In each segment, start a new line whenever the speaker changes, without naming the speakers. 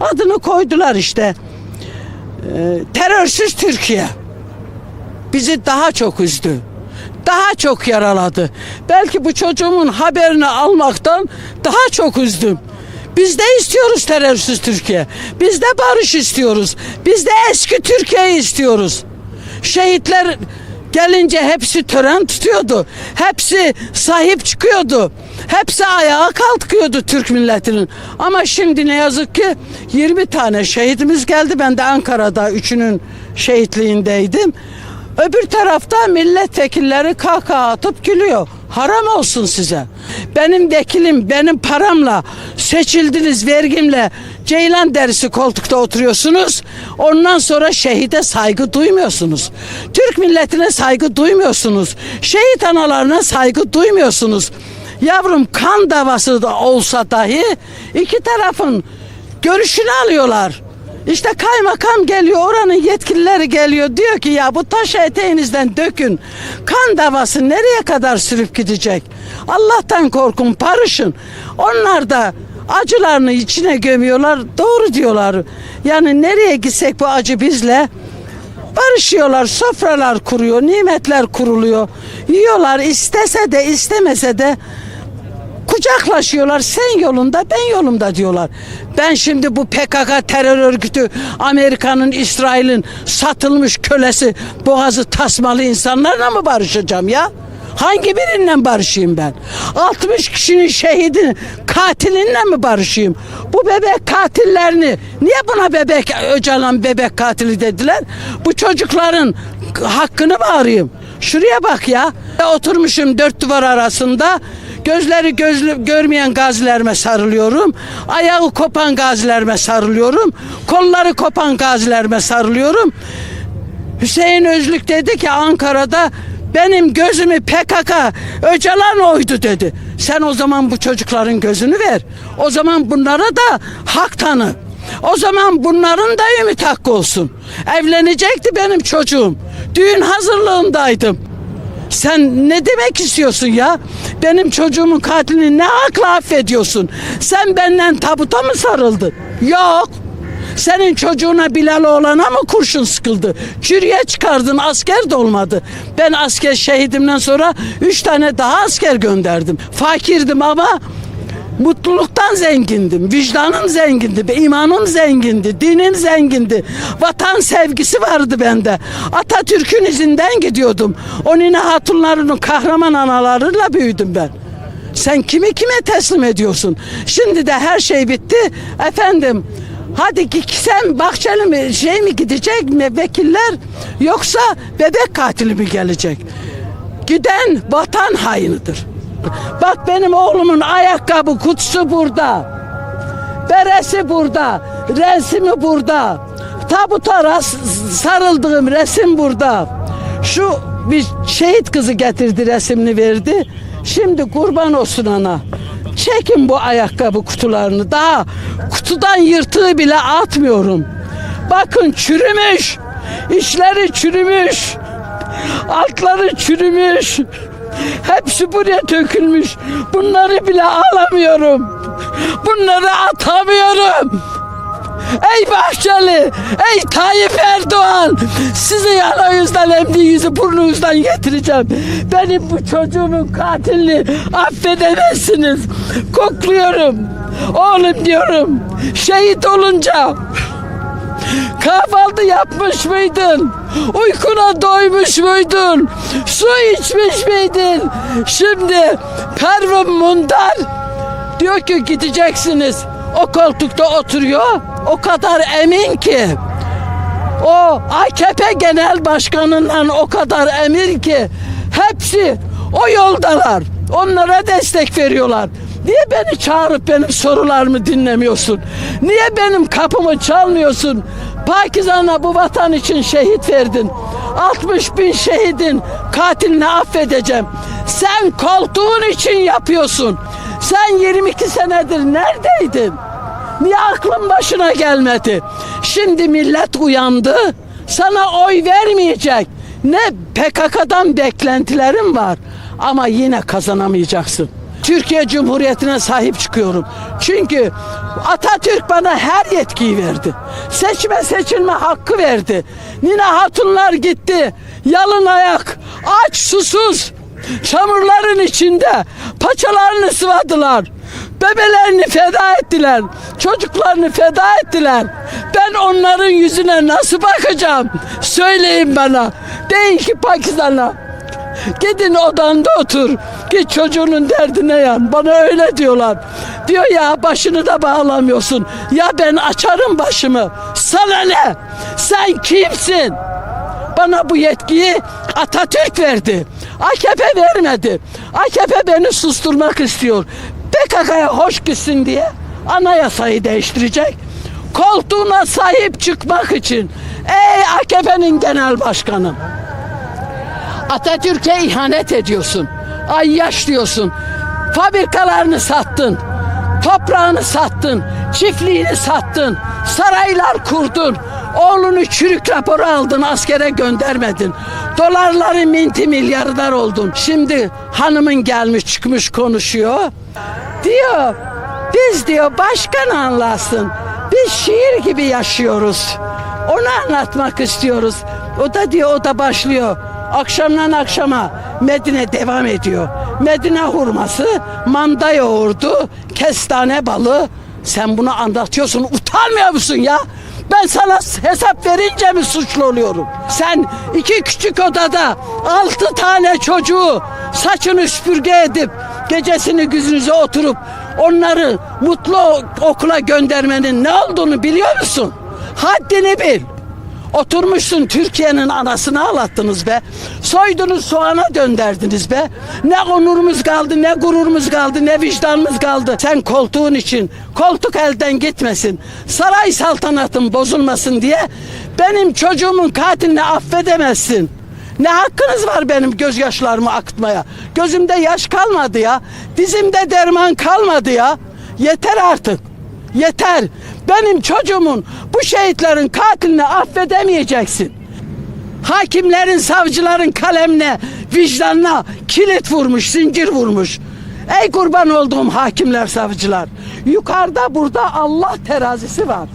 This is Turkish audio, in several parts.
Adını koydular işte. Ee, terörsüz Türkiye. Bizi daha çok üzdü. Daha çok yaraladı. Belki bu çocuğumun haberini almaktan daha çok üzdüm. Biz de istiyoruz terörsüz Türkiye. Biz de barış istiyoruz. Biz de eski Türkiye'yi istiyoruz. Şehitler gelince hepsi tören tutuyordu. Hepsi sahip çıkıyordu. Hepsi ayağa kalkıyordu Türk milletinin. Ama şimdi ne yazık ki 20 tane şehidimiz geldi. Ben de Ankara'da üçünün şehitliğindeydim. Öbür tarafta milletvekilleri kahkaha atıp gülüyor. Haram olsun size. Benim vekilim, benim paramla seçildiniz vergimle ceylan derisi koltukta oturuyorsunuz. Ondan sonra şehide saygı duymuyorsunuz. Türk milletine saygı duymuyorsunuz. Şehit analarına saygı duymuyorsunuz. Yavrum kan davası da olsa dahi iki tarafın görüşünü alıyorlar. İşte kaymakam geliyor, oranın yetkilileri geliyor. Diyor ki ya bu taşı eteğinizden dökün. Kan davası nereye kadar sürüp gidecek? Allah'tan korkun, barışın. Onlar da acılarını içine gömüyorlar. Doğru diyorlar. Yani nereye gitsek bu acı bizle barışıyorlar, sofralar kuruyor, nimetler kuruluyor. Yiyorlar istese de istemese de kucaklaşıyorlar. Sen yolunda ben yolumda diyorlar. Ben şimdi bu PKK terör örgütü Amerika'nın İsrail'in satılmış kölesi boğazı tasmalı insanlarla mı barışacağım ya? Hangi birinden barışayım ben? 60 kişinin şehidi katilinle mi barışayım? Bu bebek katillerini niye buna bebek Öcalan bebek katili dediler? Bu çocukların hakkını mı arayayım? Şuraya bak ya. Oturmuşum dört duvar arasında. Gözleri gözlü görmeyen gazilerime sarılıyorum. Ayağı kopan gazilerime sarılıyorum. Kolları kopan gazilerime sarılıyorum. Hüseyin Özlük dedi ki Ankara'da benim gözümü PKK Öcalan oydu dedi. Sen o zaman bu çocukların gözünü ver. O zaman bunlara da hak tanı. O zaman bunların da ümit hakkı olsun. Evlenecekti benim çocuğum. Düğün hazırlığındaydım. Sen ne demek istiyorsun ya? Benim çocuğumun katilini ne hakla affediyorsun? Sen benden tabuta mı sarıldın? Yok. Senin çocuğuna Bilal oğlana mı kurşun sıkıldı? Çürüye çıkardın asker de olmadı. Ben asker şehidimden sonra üç tane daha asker gönderdim. Fakirdim ama Mutluluktan zengindim, vicdanım zengindi, imanım zengindi, dinim zengindi. Vatan sevgisi vardı bende. Atatürk'ün izinden gidiyordum. O nine hatunlarının kahraman analarıyla büyüdüm ben. Sen kimi kime teslim ediyorsun? Şimdi de her şey bitti. Efendim hadi ki sen Bahçeli mi şey mi gidecek mi vekiller yoksa bebek katili mi gelecek? Giden vatan hainidir. Bak benim oğlumun ayakkabı kutusu burada. Beresi burada. Resmi burada. Tabuta ras- sarıldığım resim burada. Şu bir şehit kızı getirdi resimini verdi. Şimdi kurban olsun ana. Çekin bu ayakkabı kutularını. Daha kutudan yırtığı bile atmıyorum. Bakın çürümüş. İçleri çürümüş. Altları çürümüş. Hepsi buraya dökülmüş. Bunları bile alamıyorum. Bunları atamıyorum. Ey Bahçeli, ey Tayyip Erdoğan, sizi yanağınızdan emdiğinizi burnunuzdan getireceğim. Benim bu çocuğumun katilini affedemezsiniz. Kokluyorum. Oğlum diyorum, şehit olunca Kahvaltı yapmış mıydın? Uykuna doymuş muydun? Su içmiş miydin? Şimdi Pervin Mundar diyor ki gideceksiniz. O koltukta oturuyor. O kadar emin ki. O AKP Genel Başkanı'ndan o kadar emin ki. Hepsi o yoldalar. Onlara destek veriyorlar. Niye beni çağırıp benim sorularımı dinlemiyorsun? Niye benim kapımı çalmıyorsun? Pakizan'a bu vatan için şehit verdin. 60 bin şehidin katilini affedeceğim. Sen koltuğun için yapıyorsun. Sen 22 senedir neredeydin? Niye aklın başına gelmedi? Şimdi millet uyandı. Sana oy vermeyecek. Ne PKK'dan beklentilerim var. Ama yine kazanamayacaksın. Türkiye Cumhuriyeti'ne sahip çıkıyorum. Çünkü Atatürk bana her yetkiyi verdi. Seçme seçilme hakkı verdi. Nine hatunlar gitti. Yalın ayak, aç susuz, çamurların içinde paçalarını sıvadılar. Bebelerini feda ettiler. Çocuklarını feda ettiler. Ben onların yüzüne nasıl bakacağım? Söyleyin bana. Deyin ki Pakistan'a Gidin odanda otur. Git çocuğunun derdine yan. Bana öyle diyorlar. Diyor ya başını da bağlamıyorsun. Ya ben açarım başımı. Sana ne? Sen kimsin? Bana bu yetkiyi Atatürk verdi. AKP vermedi. AKP beni susturmak istiyor. PKK'ya hoş gitsin diye anayasayı değiştirecek. Koltuğuna sahip çıkmak için. Ey AKP'nin genel başkanı. Atatürk'e ihanet ediyorsun. Ay yaş diyorsun. Fabrikalarını sattın. Toprağını sattın. Çiftliğini sattın. Saraylar kurdun. Oğlunu çürük raporu aldın askere göndermedin. Dolarları minti milyarder oldun. Şimdi hanımın gelmiş çıkmış konuşuyor. Diyor biz diyor başkan anlasın. Biz şiir gibi yaşıyoruz. Onu anlatmak istiyoruz. O da diyor o da başlıyor. Akşamdan akşama Medine devam ediyor. Medine hurması, manda yoğurdu, kestane balı. Sen bunu anlatıyorsun. Utanmıyor musun ya? Ben sana hesap verince mi suçlu oluyorum? Sen iki küçük odada altı tane çocuğu saçını süpürge edip gecesini güzünüze oturup onları mutlu okula göndermenin ne olduğunu biliyor musun? Haddini bil. Oturmuşsun Türkiye'nin anasını ağlattınız be. Soydunuz soğana dönderdiniz be. Ne onurumuz kaldı, ne gururumuz kaldı, ne vicdanımız kaldı. Sen koltuğun için, koltuk elden gitmesin. Saray saltanatın bozulmasın diye benim çocuğumun katilini affedemezsin. Ne hakkınız var benim gözyaşlarımı akıtmaya? Gözümde yaş kalmadı ya. Dizimde derman kalmadı ya. Yeter artık. Yeter. Benim çocuğumun bu şehitlerin katilini affedemeyeceksin. Hakimlerin, savcıların kalemine, vicdanına kilit vurmuş, zincir vurmuş. Ey kurban olduğum hakimler, savcılar. Yukarıda burada Allah terazisi var.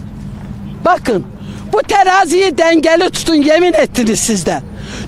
Bakın bu teraziyi dengeli tutun yemin ettiniz sizde.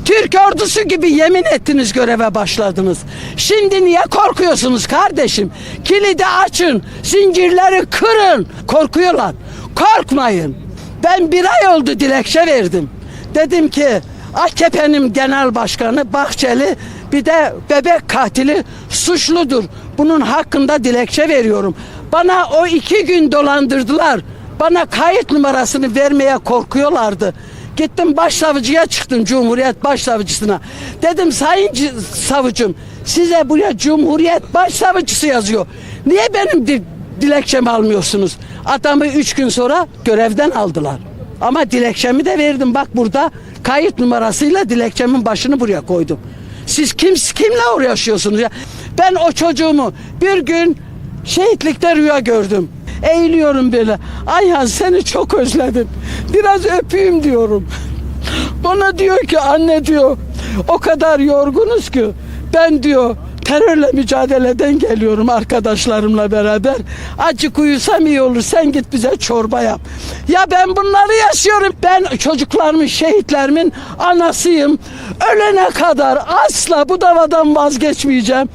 Türk ordusu gibi yemin ettiniz göreve başladınız. Şimdi niye korkuyorsunuz kardeşim? Kilidi açın, zincirleri kırın. Korkuyorlar. Korkmayın. Ben bir ay oldu dilekçe verdim. Dedim ki AKP'nin genel başkanı Bahçeli bir de bebek katili suçludur. Bunun hakkında dilekçe veriyorum. Bana o iki gün dolandırdılar. Bana kayıt numarasını vermeye korkuyorlardı. Gittim başsavcıya çıktım Cumhuriyet Başsavcısına. Dedim sayın savcım size buraya Cumhuriyet Başsavcısı yazıyor. Niye benim di- dilekçemi almıyorsunuz? Adamı üç gün sonra görevden aldılar. Ama dilekçemi de verdim. Bak burada kayıt numarasıyla dilekçemin başını buraya koydum. Siz kim kimle uğraşıyorsunuz ya? Ben o çocuğumu bir gün şehitlikte rüya gördüm. Eğiliyorum böyle. Ayhan seni çok özledim. Biraz öpeyim diyorum. Bana diyor ki anne diyor o kadar yorgunuz ki ben diyor terörle mücadeleden geliyorum arkadaşlarımla beraber. Acık uyusam iyi olur sen git bize çorba yap. Ya ben bunları yaşıyorum. Ben çocuklarımın şehitlerimin anasıyım. Ölene kadar asla bu davadan vazgeçmeyeceğim.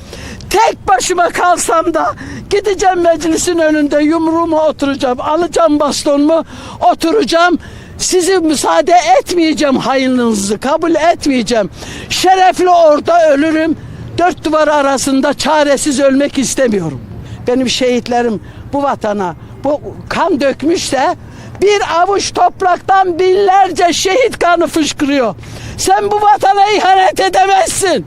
Tek başıma kalsam da gideceğim meclisin önünde yumruğumu oturacağım. Alacağım bastonumu oturacağım. Sizi müsaade etmeyeceğim hainliğinizi kabul etmeyeceğim. Şerefli orada ölürüm. Dört duvar arasında çaresiz ölmek istemiyorum. Benim şehitlerim bu vatana bu kan dökmüşse bir avuç topraktan binlerce şehit kanı fışkırıyor. Sen bu vatana ihanet edemezsin.